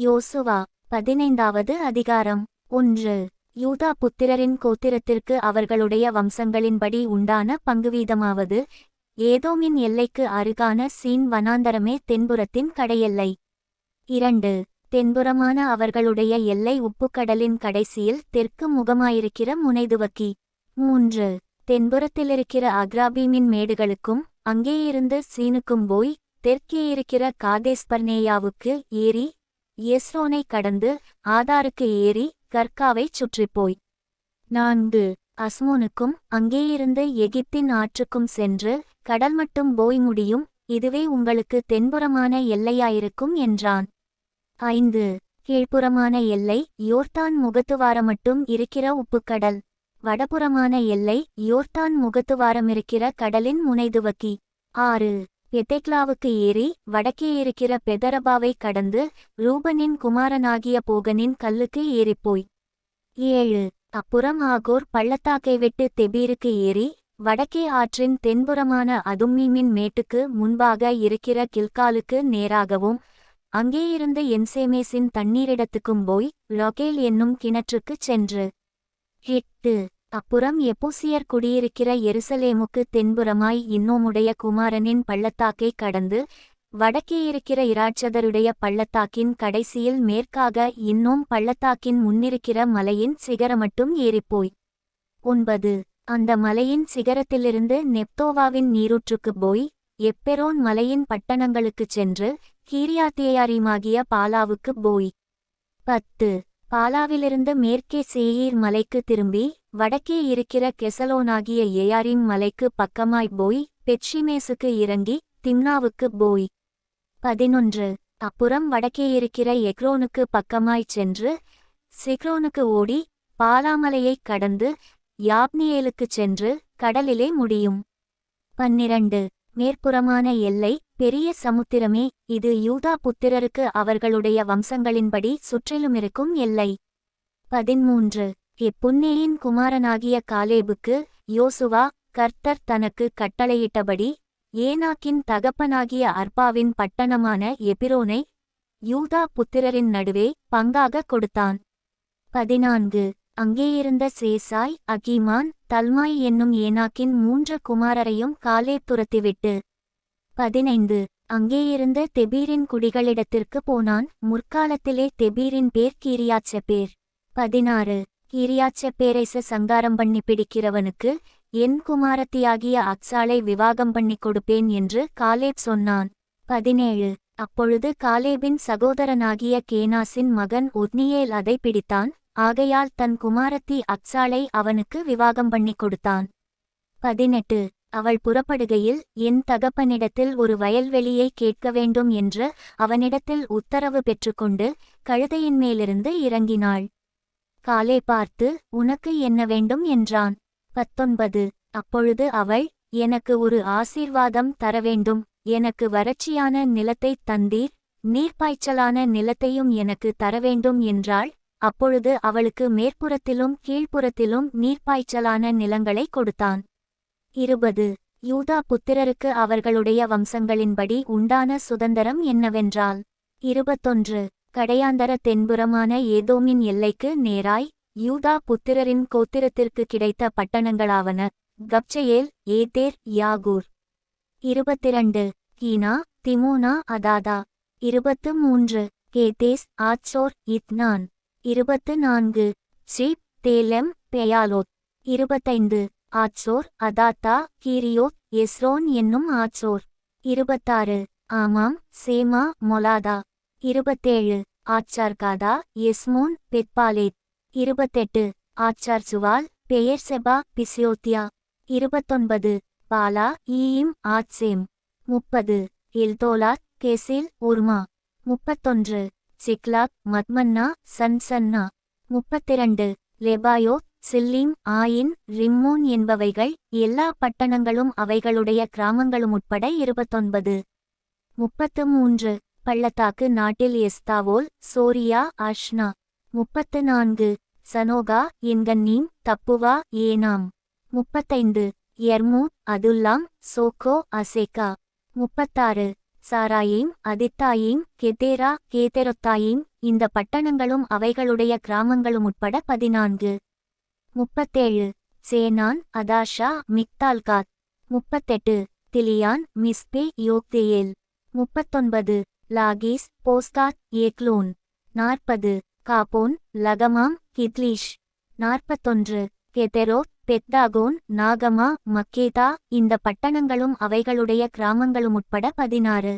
யோசுவா பதினைந்தாவது அதிகாரம். ஒன்று. யூதா புத்திரரின் கோத்திரத்திற்கு அவர்களுடைய வம்சங்களின்படி உண்டான பங்குவீதமாவது ஏதோமின் எல்லைக்கு அருகான சீன் வனாந்தரமே தென்புறத்தின் கடையெல்லை. இரண்டு. தென்புறமான அவர்களுடைய எல்லை உப்புக்கடலின் கடைசியில் தெற்கு முகமாயிருக்கிற முனைதுவக்கி. மூன்று. தென்புறத்திலிருக்கிற அக்ராபீமின் மேடுகளுக்கும் அங்கேயிருந்து சீனுக்கும் போய் தெற்கே இருக்கிற காதேஸ்பர்னேயாவுக்கு ஏறி எஸ்ரோனை கடந்து ஆதாருக்கு ஏறி கர்காவைச் சுற்றிப்போய். நான்கு. அஸ்மோனுக்கும் அங்கேயிருந்து எகிப்தின் ஆற்றுக்கும் சென்று கடல் மட்டும் போய் முடியும் இதுவே உங்களுக்கு தென்புறமான எல்லையாயிருக்கும் என்றான். ஐந்து. கீழ்ப்புறமான எல்லை யோர்தான் முகத்துவாரம் மட்டும் இருக்கிற உப்புக்கடல். வடபுறமான எல்லை யோர்தான் முகத்துவாரமிருக்கிற கடலின் முனைதுவக்கி. ஆறு. எதெக்லாவுக்கு ஏறி வடக்கே இருக்கிற பெதரபாவை கடந்து ரூபனின் குமாரனாகிய போகனின் கல்லுக்கு ஏறிப்போய். ஏழு. அப்புறம் ஆகோர் பள்ளத்தாக்கை விட்டு தெபீருக்கு ஏறி வடக்கே ஆற்றின் தென்புறமான அதும்மீமின் மேட்டுக்கு முன்பாக இருக்கிற கில்காலுக்கு நேராகவும் அங்கேயிருந்து என்சேமேசின் தண்ணீரிடத்துக்கும் போய் ரொகேல் என்னும் கிணற்றுக்குச் சென்று. எட்டு. அப்புறம் எப்போசியர் குடியிருக்கிற எருசலேமுக்கு தென்புறமாய் இன்னோமுடைய குமாரனின் பள்ளத்தாக்கை கடந்து வடக்கே இருக்கிற இராட்சதருடைய பள்ளத்தாக்கின் கடைசியில் மேற்காக இன்னும் பள்ளத்தாக்கின் முன்னிருக்கிற மலையின் சிகரமட்டும் ஏறிப்போய். ஒன்பது. அந்த மலையின் சிகரத்திலிருந்து நெப்தோவாவின் நீரூற்றுக்குப் போய் எப்பெரோன் மலையின் பட்டணங்களுக்குச் சென்று கீரியாத்தியாரிமாகிய பாலாவுக்குப் போய். பத்து. பாலாவிலிருந்து மேற்கே சேயீர் மலைக்கு திரும்பி வடக்கே இருக்கிற கெசலோனாகிய ஏயாரிம் மலைக்கு பக்கமாய் போய் பெட்சிமேசுக்கு இறங்கி திம்னாவுக்கு போய். பதினொன்று. அப்புறம் வடக்கே இருக்கிற எக்ரோனுக்கு பக்கமாய்ச் சென்று சிக்ரோனுக்கு ஓடி பாலாமலையைக் கடந்து யாப்னியேலுக்குச் சென்று கடலிலே முடியும். பன்னிரண்டு. மேற்புறமான எல்லை பெரிய சமுத்திரமே. இது யூதா புத்திரருக்கு அவர்களுடைய வம்சங்களின்படி சுற்றிலுமிருக்கும் எல்லை. பதிமூன்று. எப்புன்னேயின் குமாரனாகிய காலேபுக்கு யோசுவா கர்த்தர் தனக்கு கட்டளையிட்டபடி ஏனாக்கின் தகப்பனாகிய அர்பாவின் பட்டணமான எபிரோனை யூதா புத்திரரின் நடுவே பங்காக கொடுத்தான். பதினான்கு. அங்கேயிருந்த சேசாய் அகீமான் தல்மாய் என்னும் ஏனாக்கின் மூன்று குமாரரையும் காலே துரத்திவிட்டு. பதினைந்து. அங்கேயிருந்த தெபீரின் குடிகளிடத்திற்கு போனான் முற்காலத்திலே தெபீரின் பேர் கீரியாச்செப்பேர் பதினாறு. கீரியாச்செப்பேரைச சங்காரம் பண்ணி பிடிக்கிறவனுக்கு என் குமாரத்தியாகிய அக்சாலை விவாகம் பண்ணி கொடுப்பேன் என்று காலேப் சொன்னான். பதினேழு. அப்பொழுது காலேபின் சகோதரனாகிய கேனாசின் மகன் ஒத்னியேல் அதை பிடித்தான். ஆகையால் தன் குமாரத்தி அக்ஸாலை அவனுக்கு விவாகம் பண்ணி கொடுத்தான். பதினெட்டு. அவள் புறப்படுகையில் என் தகப்பனிடத்தில் ஒரு வயல்வெளியை கேட்க வேண்டும் என்று அவனிடத்தில் உத்தரவு பெற்றுக்கொண்டு கழுதையின் மேலிருந்து இறங்கினாள். காலே பார்த்து உனக்கு என்ன வேண்டும்? என்றான். பத்தொன்பது. அப்பொழுது அவள் எனக்கு ஒரு ஆசீர்வாதம் தர வேண்டும். எனக்கு வறட்சியான நிலத்தைத் தந்தீர். நீர்ப்பாய்ச்சலான நிலத்தையும் எனக்கு தரவேண்டும் என்றாள். அப்பொழுது அவளுக்கு மேற்புறத்திலும் கீழ்ப்புறத்திலும் நீர்ப்பாய்ச்சலான நிலங்களை கொடுத்தான். இருபது. யூதா புத்திரருக்கு அவர்களுடைய வம்சங்களின்படி உண்டான சுதந்திரம் என்னவென்றால் இருபத்தொன்று. கடையாந்தர தென்புறமான ஏதோமின் எல்லைக்கு நேராய் யூதா புத்திரரின் கோத்திரத்திற்கு கிடைத்த பட்டணங்களாவன. கப்சேயேல் ஏதேர் யாகூர். இருபத்திரண்டு. கீனா திமோனா அதாதா. இருபத்து மூன்று கேதேஸ் ஆட்சோர் இத்னான். இருபத்து நான்கு சீப் தேலெம் பெயாலோத். இருபத்தைந்து. ஆட்சோர் அதாத்தா கீரியோத் எஸ்ரோன் என்னும் ஆட்சோர் இருபத்தாறு. ஆமாம் சேமா மொலாதா. இருபத்தேழு ஆச்சார்காதா எஸ்மோன் பெட்பாலேத் இருபத்தெட்டு ஆச்சார் சுவால் பெயர் செபா பிசியோத்தியா. இருபத்தொன்பது பாலா ஈயிம் ஆட்சேம் முப்பது இல்தோலாத் கேசில் உர்மா. முப்பத்தொன்று சிக்லாக் மத்மன்னா சன்சன்னா. முப்பத்திரண்டு லெபாயோத் சில்லிம் ஆயின் ரிம்மோன் என்பவைகள் எல்லா பட்டணங்களும் அவைகளுடைய கிராமங்களும் உட்பட இருபத்தொன்பது. முப்பத்து மூன்று பள்ளத்தாக்கு நாட்டில் எஸ்தாவோல் சோரியா அஷ்னா முப்பத்து நான்கு சனோகா என்கன்னீம் தப்புவா ஏனாம். முப்பத்தைந்து. எர்மூத் அதுல்லாம் சோக்கோ அசேகா. முப்பத்தாறு. சாராயீம் அதித்தாயீம் கெதேரா கேதெரொத்தாயீம் இந்த பட்டணங்களும் அவைகளுடைய கிராமங்களும் உட்பட பதினான்கு. முப்பத்தேழு. சேனான் அதாஷா மிக்தால்காத். முப்பத்தெட்டு. திலியான் மிஸ்பே யோக்தேயேல். முப்பத்தொன்பது. லாகீஸ் போஸ்டாத் ஏக்லோன். நாற்பது காபோன் லகமாம் கித்லீஷ். நாற்பத்தொன்று கெதெரோ பெத்தாகோன் நாகமா மக்கேதா இந்த பட்டணங்களும் அவைகளுடைய கிராமங்களும் உட்பட பதினாறு.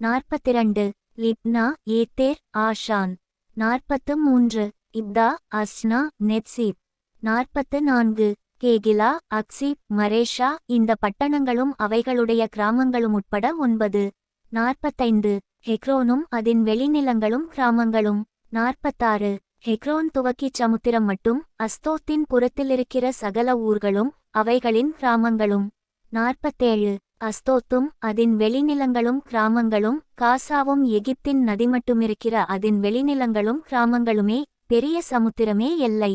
நாற்பத்திரண்டு லிப்னா ஏத்தேர் ஆஷான். நாற்பத்து மூன்று இப்தா அஸ்னா நெட்சீப் நாற்பத்து நான்கு கேகிலா அக்சிப் மரேஷா இந்த பட்டணங்களும் அவைகளுடைய கிராமங்களும் உட்பட ஒன்பது. நாற்பத்தைந்து ஹெக்ரோனும் அதன் வெளிநிலங்களும் கிராமங்களும். நாற்பத்தாறு ஹெக்ரோன் துவக்கிச் சமுத்திரம் மட்டும் அஸ்தோத்தின் புறத்திலிருக்கிற சகல ஊர்களும் அவைகளின் கிராமங்களும். நாற்பத்தேழு அஸ்தோத்தும் அதன் வெளிநிலங்களும் கிராமங்களும் காசாவும் எகிப்தின் நதி மட்டுமிருக்கிற அதன் வெளிநிலங்களும் கிராமங்களுமே பெரிய சமுத்திரமே எல்லை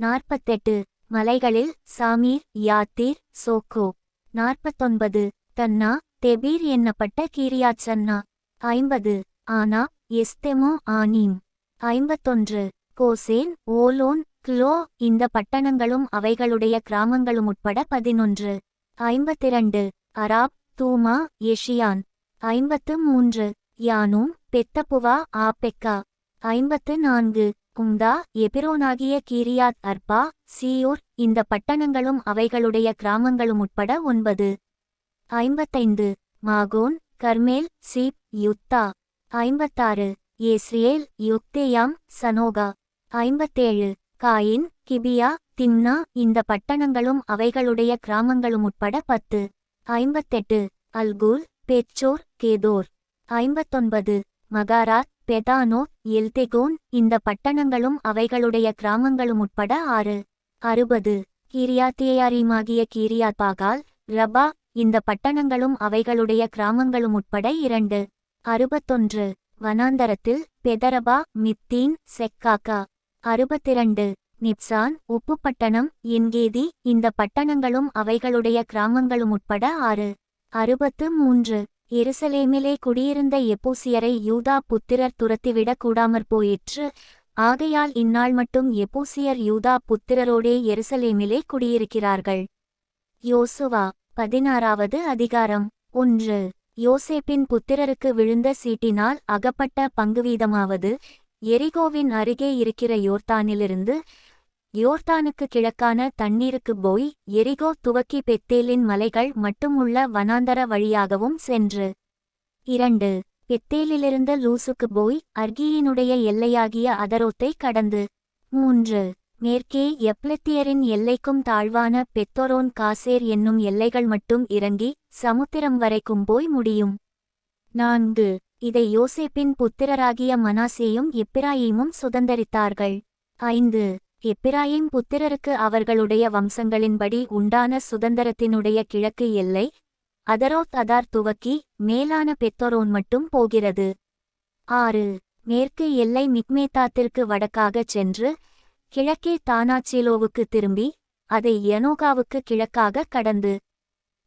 நாற்பத்தெட்டு மலைகளில் சாமீர் யாத்தீர் சோக்கோ. நாற்பத்தொன்பது தன்னா தெபீர் என்னப்பட்ட கீரியாச்சன்னா ஐம்பது. ஆனா எஸ்தெமோ ஆனீம். ஐம்பத்தொன்று. கோசேன் ஓலோன் கிலோ இந்த பட்டணங்களும் அவைகளுடைய கிராமங்களும் உட்பட பதினொன்று. ஐம்பத்திரண்டு. அராப் தூமா எஷியான். ஐம்பத்து மூன்று யானும் பெத்தப்புவா ஆப்பெக்கா. ஐம்பத்து நான்கு கும்தா எபிரோனாகிய கீரியாத் அர்பா சியூர் இந்த பட்டணங்களும் அவைகளுடைய கிராமங்களும் உட்பட ஒன்பது. ஐம்பத்தைந்து மாகோன் கர்மேல் சீப் யுத்தா. ஐம்பத்தாறு ஏஸ்ரியேல் யுக்தேயாம் சனோகா. ஐம்பத்தேழு காயின் கிபியா திம்னா. இந்த பட்டணங்களும் அவைகளுடைய கிராமங்களும் உட்பட பத்து. ஐம்பத்தெட்டு அல்கூல் பெச்சோர் கேதோர். ஐம்பத்தொன்பது மகாராத் பெதானோ எல்தெகோன். இந்த பட்டணங்களும் அவைகளுடைய கிராமங்களும் உட்பட ஆறு. அறுபது கீரியாத்தேயாரீமாகிய கீரியாத் பாகால் ரபா இந்த பட்டணங்களும் அவைகளுடைய கிராமங்களும் உட்பட இரண்டு. அறுபத்தொன்று. வனாந்தரத்தில் பெதரபா மித்தீன் செக்காக்கா. அறுபத்திரண்டு. நிப்சான் உப்புப்பட்டணம் என்கேதி இந்த பட்டணங்களும் அவைகளுடைய கிராமங்களும் உட்பட ஆறு. அறுபத்து மூன்று. எருசலேமிலே குடியிருந்த எப்பூசியரை யூதா புத்திரர் துரத்திவிடக் கூடாமற் போயிற்று. ஆகையால் இந்நாள் மட்டும் எப்பூசியர் யூதா புத்திரரோடே எருசலேமிலே குடியிருக்கிறார்கள். யோசுவா பதினாறாவது அதிகாரம். ஒன்று. யோசேப்பின் புத்திரருக்கு விழுந்த சீட்டினால் அகப்பட்ட பங்குவீதமாவது எரிகோவின் அருகே இருக்கிற யோர்தானிலிருந்து யோர்தானுக்கு கிழக்கான தண்ணீருக்கு போய் எரிகோ துவக்கி பெத்தேலின் மலைகள் மட்டுமுள்ள வனாந்தர வழியாகவும் சென்று. இரண்டு. பெத்தேலிலிருந்து லூசுக்கு போய் அர்கியினுடைய எல்லையாகிய அதரோத்தை கடந்து. மூன்று. மேற்கே எப்லத்தியரின் எல்லைக்கும் தாழ்வான பெத்தொரோன் காசேர் என்னும் எல்லைகள் மட்டும் இறங்கி சமுத்திரம் வரைக்கும் போய் முடியும். நான்கு. இதை யோசேப்பின் புத்திரராகிய மனாசேயும் எப்பிராயீமும் சுதந்தரித்தார்கள். ஐந்து. எப்பிராயிம் புத்திரருக்கு அவர்களுடைய வம்சங்களின்படி உண்டான சுதந்திரத்தினுடைய கிழக்கு எல்லை அதரோத் அதார் துவக்கி மேலான பெத்தொரோன் மட்டும் போகிறது. ஆறு. மேற்கு எல்லை மிக்மேத்தாத்திற்கு வடக்காகச் சென்று கிழக்கே தானாச்சிலோவுக்கு திரும்பி அதை யனோகாவுக்கு கிழக்காக கடந்து.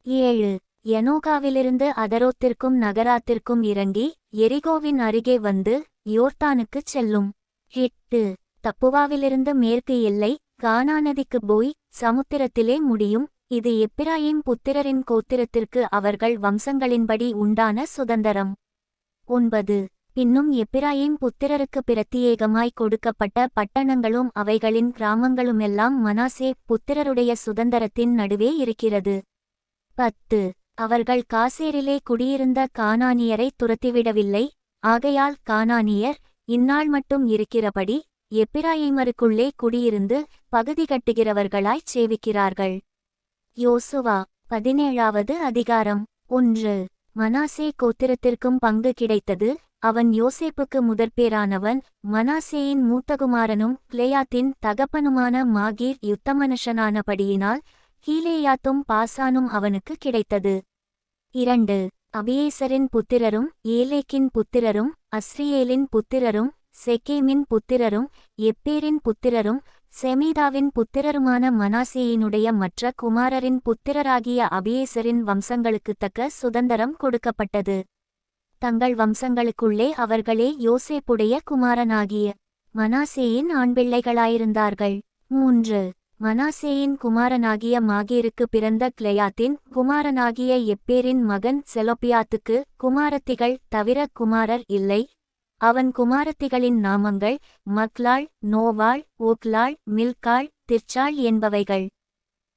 ஏழு. யனோகாவிலிருந்து அதரோத்திற்கும் நகராத்திற்கும் இறங்கி எரிகோவின் அருகே வந்து யோர்தானுக்குச் செல்லும். எட்டு. தப்புவாவிலிருந்து மேற்கு எல்லை கானா நதிக்கு போய் சமுத்திரத்திலே முடியும். இது எப்பிராயின் புத்திரரின் கோத்திரத்திற்கு அவர்கள் வம்சங்களின்படி உண்டான சுதந்தரம். ஒன்பது. இன்னும் எப்பிராயிம் புத்திரருக்கு பிரத்தியேகமாய் கொடுக்கப்பட்ட பட்டணங்களும் அவைகளின் கிராமங்களுமெல்லாம் மனாசே புத்திரருடைய சுதந்திரத்தின் நடுவே இருக்கிறது. பத்து. அவர்கள் காசேரிலே குடியிருந்த கானானியரை துரத்திவிடவில்லை. ஆகையால் கானானியர் இந்நாள் மட்டும் இருக்கிறபடி எப்பிராயிமருக்குள்ளே குடியிருந்து பகுதி கட்டுகிறவர்களாய்ச் சேவிக்கிறார்கள். யோசுவா பதினேழாவது அதிகாரம். ஒன்று. மனாசே கோத்திரத்திற்கும் பங்கு கிடைத்தது அவன் யோசேப்புக்கு முதற்பேரானவன் மனாசேயின் மூத்தகுமாரனும் கிளேயாத்தின் தகப்பனுமான மாகீர் யுத்தமனுஷனானபடியினால் கீலேயாத்தும் பாசானும் அவனுக்கு கிடைத்தது. இரண்டு அபியேசரின் புத்திரரும் ஏலேக்கின் புத்திரரும் அஸ்ரியேலின் புத்திரரும் செக்கேமின் புத்திரரும் எப்பேரின் புத்திரரும் செமீதாவின் புத்திரருமான மனாசேயினுடைய மற்ற குமாரரின் புத்திரராகிய அபியேசரின் வம்சங்களுக்குத் தக்க சுதந்தரம் கொடுக்கப்பட்டது. தங்கள் வம்சங்களுக்குள்ளே அவர்களே யோசேப்புடைய குமாரனாகிய மனாசேயின் ஆண்பிள்ளைகளாயிருந்தார்கள். மூன்று. மனாசேயின் குமாரனாகிய மாகீருக்கு பிறந்த கிளையாத்தின் குமாரனாகிய எப்பேரின் மகன் செலோபியாத்துக்கு குமாரத்திகள் தவிர குமாரர் இல்லை. அவன் குமாரத்திகளின் நாமங்கள் மக்லாள் நோவாள் ஓக்லாள் மில்காள் திர்ச்சாள் என்பவைகள்.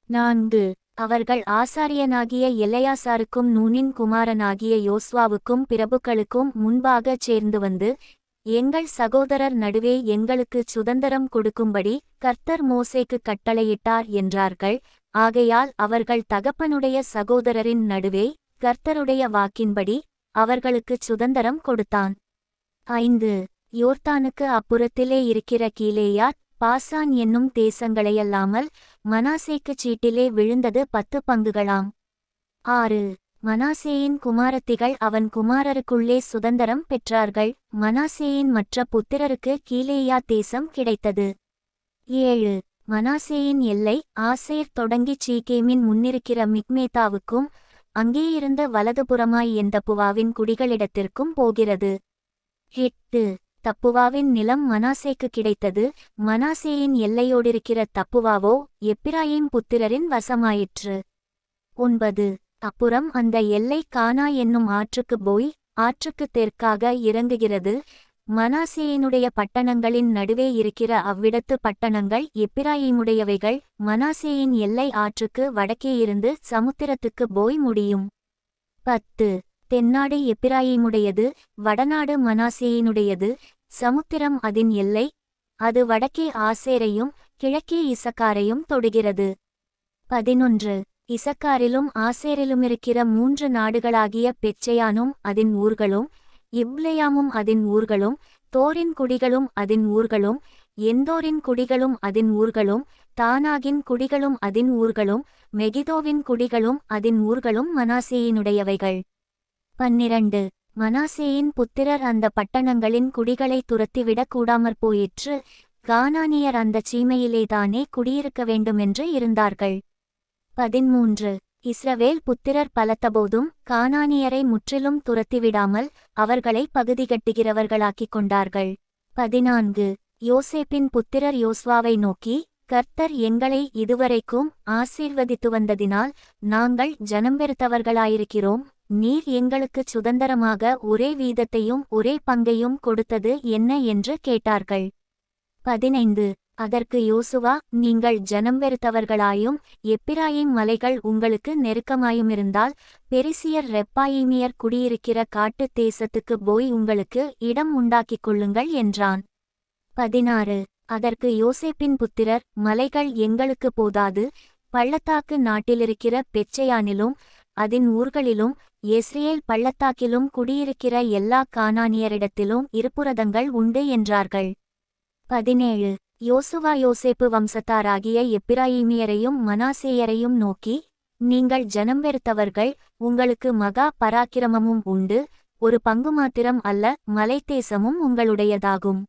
நான்கு. அவர்கள் ஆசாரியனாகிய எல்லையாசாருக்கும் நூனின் குமாரனாகிய யோஸ்வாவுக்கும் பிரபுக்களுக்கும் முன்பாகச் சேர்ந்து வந்து எங்கள் சகோதரர் நடுவே எங்களுக்கு சுதந்திரம் கொடுக்கும்படி கர்த்தர் மோசேக்கு கட்டளையிட்டார் என்றார்கள். ஆகையால் அவர்கள் தகப்பனுடைய சகோதரரின் நடுவே கர்த்தருடைய வாக்கின்படி அவர்களுக்குச் சுதந்திரம் கொடுத்தான். ஐந்து. யோர்தானுக்கு அப்புறத்திலே இருக்கிற கீழேயாத் பாசான் என்னும் தேசங்களையல்லாமல் மனாசேக்குச் சீட்டிலே விழுந்தது பத்து பங்குகளாம். ஆறு. மனாசேயின் குமாரத்திகள் அவன் குமாரருக்குள்ளே சுதந்திரம் பெற்றார்கள். மனாசேயின் மற்ற புத்திரருக்கு கீலேயா தேசம் கிடைத்தது. ஏழு. மனாசேயின் எல்லை ஆசேர் தொடங்கிச் சீகேமின் முன்னிருக்கிற மிக்மேதாவுக்கும் அங்கேயிருந்த வலதுபுறமாய் எந்த புவாவின் குடிகளிடத்திற்கும் போகிறது. எட்டு. தப்புவாவின் நிலம் மனாசேக்கு கிடைத்தது. மனாசேயின் எல்லையோடிருக்கிற தப்புவாவோ எப்பிராயிம் புத்திரரின் வசமாயிற்று. ஒன்பது. அப்புறம் அந்த எல்லை கானா என்னும் ஆற்றுக்கு போய் ஆற்றுக்கு தெற்காக இறங்குகிறது. மனாசேயினுடைய பட்டணங்களின் நடுவே இருக்கிற அவ்விடத்து பட்டணங்கள் எப்பிராயிமுடையவைகள். மனாசேயின் எல்லை ஆற்றுக்கு வடக்கே இருந்து சமுத்திரத்துக்கு போய் முடியும். பத்து. தென்னாடு எப்பிராயிமுடையது வடநாடு மனாசேயினுடையது சமுத்திரம் அதன் எல்லை அது வடக்கே ஆசேரையும் கிழக்கே இசக்காரையும் தொடுகிறது. பதினொன்று. இசக்காரிலும் ஆசேரிலுமிருக்கிற மூன்று நாடுகளாகிய பெச்சையானும் அதன் ஊர்களும் இப்லயாமும் அதன் ஊர்களும் தோரின் குடிகளும் அதன் ஊர்களும் எந்தோரின் குடிகளும் அதன் ஊர்களும் தானாகின் குடிகளும் அதன் ஊர்களும் மெகிதோவின் குடிகளும் அதன் ஊர்களும் மனாசேயினுடையவைகள். பன்னிரண்டு. மனாசேயின் புத்திரர் அந்த பட்டணங்களின் குடிகளை துரத்திவிடக் கூடாமற் போயிற்று. கானானியர் அந்தச் சீமையிலேதானே குடியிருக்க வேண்டுமென்று இருந்தார்கள். பதிமூன்று. இஸ்ரவேல் புத்திரர் பலத்தபோதும் கானானியரை முற்றிலும் துரத்திவிடாமல் அவர்களை பகுதிகட்டுகிறவர்களாக்கிக் கொண்டார்கள். பதினான்கு. யோசேப்பின் புத்திரர் யோஸ்வாவை நோக்கி கர்த்தர் எங்களை இதுவரைக்கும் ஆசீர்வதித்து வந்ததினால் நாங்கள் ஜனம் பெருத்தவர்களாயிருக்கிறோம் நீர் எங்களுக்குச் சுதந்திரமாக ஒரே வீதத்தையும் ஒரே பங்கையும் கொடுத்தது என்ன என்று கேட்டார்கள். பதினைந்து. அதற்கு யோசுவா நீங்கள் ஜனம் வெறுத்தவர்களாயும் எப்பிராயின் மலைகள் உங்களுக்கு நெருக்கமாயுமிருந்தால் பெரிசியர் ரெப்பாயிமியர் குடியிருக்கிற காட்டுத் தேசத்துக்கு போய் உங்களுக்கு இடம் உண்டாக்கிக் கொள்ளுங்கள் என்றான். பதினாறு. அதற்கு யோசேப்பின் புத்திரர் மலைகள் எங்களுக்கு போதாது பள்ளத்தாக்கு நாட்டிலிருக்கிற பெச்சையானிலும் அதன் ஊர்களிலும் எஸ்ரேல் பள்ளத்தாக்கிலும் குடியிருக்கிற எல்லா கானானியரிடத்திலும் இருப்புரதங்கள் உண்டு என்றார்கள். பதினேழு. யோசுவா யோசேப்பு வம்சத்தாராகிய எப்பிராயிமியரையும் மனாசேயரையும் நோக்கி நீங்கள் ஜனம் வெறுத்தவர்கள் உங்களுக்கு மகா பராக்கிரமமும் உண்டு ஒரு பங்கு மாத்திரம் அல்ல மலைத்தேசமும் உங்களுடையதாகும்.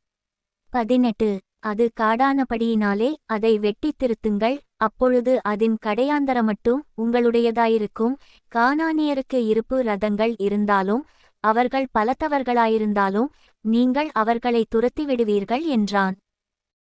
பதினெட்டு. அது காடானபடியினாலே அதை வெட்டித் திருத்துங்கள் அப்பொழுது அதன் கடையாந்தர மட்டும் உங்களுடையதாயிருக்கும். கானானியருக்கு இருப்பு ரதங்கள் இருந்தாலும் அவர்கள் பலத்தவர்களாயிருந்தாலும் நீங்கள் அவர்களை துரத்திவிடுவீர்கள் என்றான்.